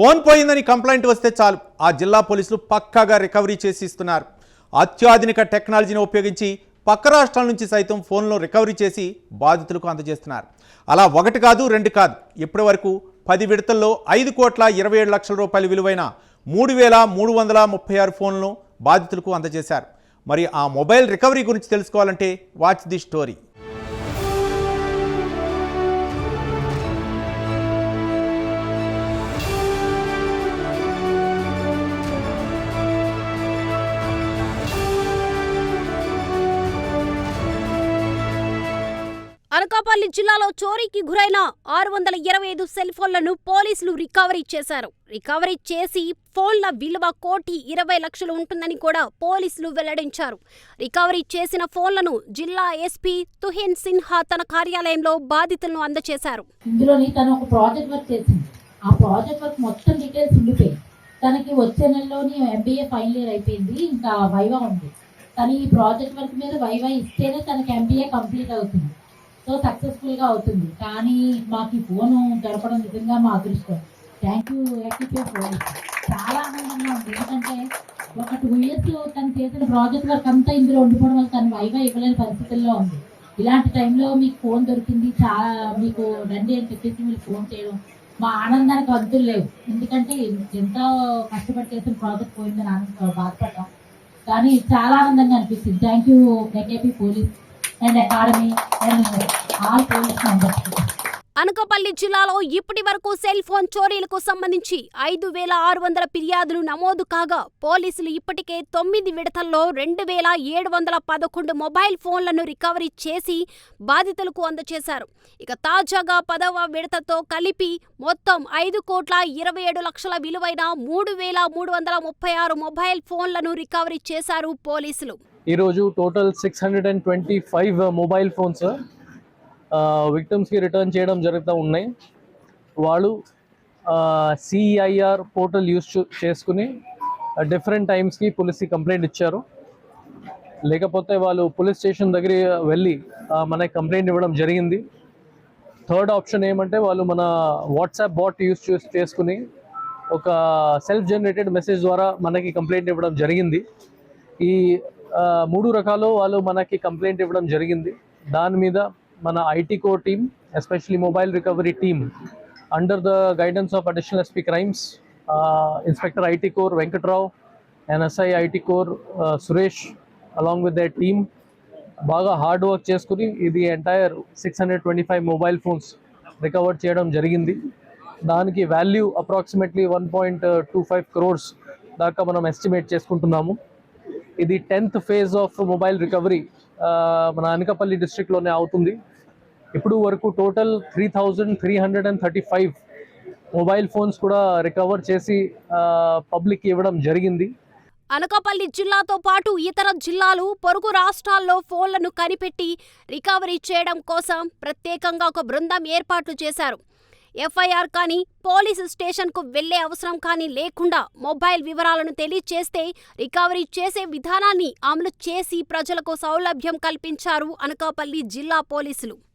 Phone పోయిందని complaint వస్తే చాలు. ఆ జిల్లా పోలీసులు పక్కాగా రికవరీ చేసి ఇస్తున్నారు. అత్యాధునిక టెక్నాలజీని ఉపయోగించి పక్క రాష్ట్రాల నుంచి సైతం ఫోన్లో రికవరీ చేసి బాధితులకు అందజేస్తున్నారు. అలా ఒకటి కాదు రెండు కాదు. ఇప్పటి వరకు పది విడతల్లో ఐదు కోట్ల ఇరవై ఏడు లక్షల రూపాయల విలువైన మూడు వేల మూడు వందల ముప్పై ఆరు ఫోన్లను బాధితులకు అందజేశారు. మరి ఆ మొబైల్ రికవరీ గురించి తెలుసుకోవాలంటే వాచ్ ది స్టోరీ. అనకాపల్లి జిల్లాలో చోరీకి గురైన ఆరు వందల ఇరవై ఐదు సెల్ ఫోన్లను పోలీసులు రికవరీ చేశారు. రికవరీ చేసి ఫోన్ల విలువ కోటి ఇరవై లక్షలు ఉంటుందని కూడా పోలీసులు వెల్లడించారు. రికవరీ చేసిన ఫోన్లను జిల్లా ఎస్పీ తుహిన్ సిన్హా తన కార్యాలయంలో బాధితులను అందజేశారు. ఇందులోని తను ఒక ప్రాజెక్ట్ వర్క్ చేసింది. ఆ ప్రాజెక్ట్ వర్క్ మొత్తం డీటెయిల్స్ ఉండిపోయి తనకి వచ్చే నెలలోని ఎంబీఏ ఫైనల్ ఇయర్ అయిపోయింది. ఇంకా వైవా ఉంది. తను ఈ ప్రాజెక్ట్ వర్క్ మీద వైవా ఇస్తేనే తనకి ఎంబీఏ కంప్లీట్ అవుతుంది. సో సక్సెస్ఫుల్గా అవుతుంది. కానీ మాకు ఈ ఫోన్ గడపడం నిజంగా మా అదృష్టం. థ్యాంక్ యూ ఎక్కిపే పోలీస్ చాలా ఆనందంగా ఉంది. ఎందుకంటే ఒక టూ ఇయర్స్ తను చేసిన ప్రాజెక్ట్ వర్క్ అంతా ఇందులో ఉండిపోవడం వల్ల తను వైవా ఇవ్వలేని పరిస్థితుల్లో ఉంది. ఇలాంటి టైంలో మీకు ఫోన్ దొరికింది చాలా మీకు రండి అని చెప్పేసి మీరు ఫోన్ చేయడం మా ఆనందానికి అంతులు లేవు. ఎందుకంటే ఎంతో కష్టపడి చేసిన ప్రాజెక్ట్ పోయిందని ఆనంద బాధపడ్డాం. కానీ చాలా ఆనందంగా అనిపిస్తుంది thank you AKP police Anakapalli Anakapalli జిల్లాలో ఇప్పటి వరకు సెల్ ఫోన్ చోరీలకు సంబంధించి ఐదు వేల ఆరు వందల ఫిర్యాదులు నమోదు కాగా పోలీసులు ఇప్పటికే తొమ్మిది విడతల్లో రెండు వేల ఏడు వందల పదకొండు మొబైల్ ఫోన్లను రికవరీ చేసి బాధితులకు అందజేశారు. ఇక తాజాగా పదవ విడతతో కలిపి మొత్తం ఐదు కోట్ల ఇరవై ఏడు లక్షల విలువైన మూడు వేల మూడు వందల ముప్పై ఆరు మొబైల్ ఫోన్లను రికవరీ చేశారు పోలీసులు. ఈరోజు total six hundred and twenty five mobile phones విక్టమ్స్కి return చేయడం జరుగుతూ ఉన్నాయి. వాళ్ళు సిఐఆర్ పోర్టల్ యూస్ చేసుకుని డిఫరెంట్ టైమ్స్కి పోలీస్కి కంప్లైంట్ ఇచ్చారు. లేకపోతే వాళ్ళు పోలీస్ స్టేషన్ దగ్గర వెళ్ళి మనకి కంప్లైంట్ ఇవ్వడం జరిగింది. థర్డ్ ఆప్షన్ ఏమంటే వాళ్ళు మన వాట్సాప్ బాట్ యూస్ చేసుకుని ఒక సెల్ఫ్ జనరేటెడ్ మెసేజ్ ద్వారా మనకి కంప్లైంట్ ఇవ్వడం జరిగింది. ఈ మూడు రకాలు వాళ్ళు మనకి కంప్లైంట్ ఇవ్వడం జరిగింది. దాని మీద మన IT core team especially mobile recovery team under the guidance of additional SP crimes inspector IT core Venkatrao NSI IT core Suresh along with the team. బాగా హార్డ్ వర్క్ చేసుకుని ఇది entire six hundred twenty five mobile phones recover చేయడం జరిగింది. దానికి value approximately one point two five crores దాకా మనం estimate చేసుకుంటున్నాము. ఇది tenth phase of mobile recovery మన అనకాపల్లి డిస్ట్రిక్ట్లోనే అవుతుంది. ఇప్పుడు వరకు total three thousand three hundred and thirty five mobile phones కూడా రికవర్ చేసి పబ్లిక్ ఇవ్వడం జరిగింది. అనకాపల్లి జిల్లాతో పాటు ఇతర జిల్లాలు పొరుగు రాష్ట్రాల్లో ఫోన్లను కనిపెట్టి రికవరీ చేయడం కోసం ప్రత్యేకంగా ఒక బృందం ఏర్పాట్లు చేశారు. ఎఫ్ఐఆర్ కానీ పోలీసు స్టేషన్కు వెళ్ళే అవసరం కానీ లేకుండా మొబైల్ వివరాలను తెలియచేస్తే రికవరీ చేసే విధానాన్ని అమలు చేసి ప్రజలకు సౌలభ్యం కల్పించారు అనకాపల్లి జిల్లా పోలీసులు.